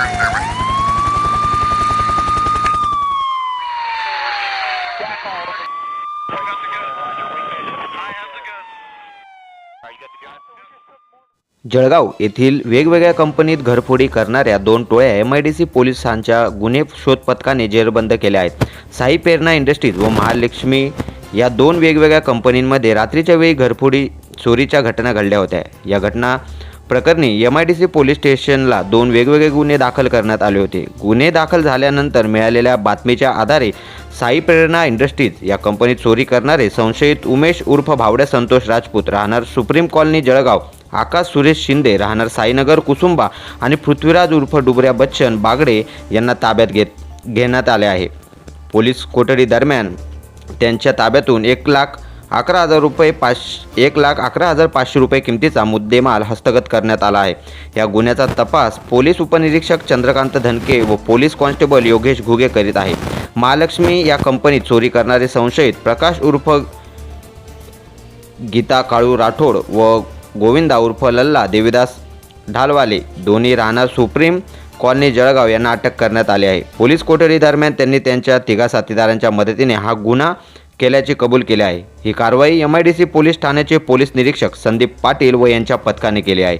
first Jalgaon येथील वेगवेगळ्या कंपनीत घरफोडी करणाऱ्या दोन टोळ्या एम आय डी सी पोलिसांच्या गुन्हे शोध पथकाने जेरबंद केल्या आहेत. साई प्रेरणा इंडस्ट्रीज व महालक्ष्मी या दोन वेगवेगळ्या कंपनींमध्ये रात्रीच्या वेळी घरफोडी चोरीच्या घटना घडल्या होत्या. या घटना प्रकरणी M I D C police स्टेशनला दोन वेगवेगळे गुन्हे दाखल करण्यात आले होते. गुन्हे दाखल झाल्यानंतर मिळालेल्या बातमीच्या आधारे साई प्रेरणा इंडस्ट्रीज या कंपनीत चोरी करणारे संशयित उमेश उर्फ भावड्या संतोष राजपूत राहणार सुप्रीम कॉलनी जळगाव आकाश सुरेश शिंदे राहणार साईनगर कुसुंबा आणि पृथ्वीराज उर्फ डुबऱ्या बच्चन बागडे यांना ताब्यात घेत घेण्यात आले आहे. पोलीस कोठडी दरम्यान त्यांच्या ताब्यातून एक लाख अकरा हजार रुपये पाच एक लाख अकरा हजार पाचशे रुपये किमतीचा मुद्देमाल हस्तगत करण्यात आला आहे. या गुन्ह्याचा तपास पोलीस उपनिरीक्षक चंद्रकांत धनके व पोलीस कॉन्स्टेबल योगेश घुगे करीत आहे महालक्ष्मी या कंपनीत चोरी करणारे संशयित प्रकाश उर्फ गीता काळू राठोड व गोविंदा उर्फ लल्ला देवीदास ढालवाले दोन्ही राहणार सुप्रीम कॉलनी जळगाव यांना अटक करण्यात आली आहे. पोलीस कोठडी दरम्यान त्यांनी त्यांच्या तिघा साथीदारांच्या मदतीने हा गुन्हा केल्याचे कबूल केले आहे. ही कारवाई M I D C police ठाण्याचे पोलीस निरीक्षक संदीप पाटील व यांच्या पथकाने केली आहे.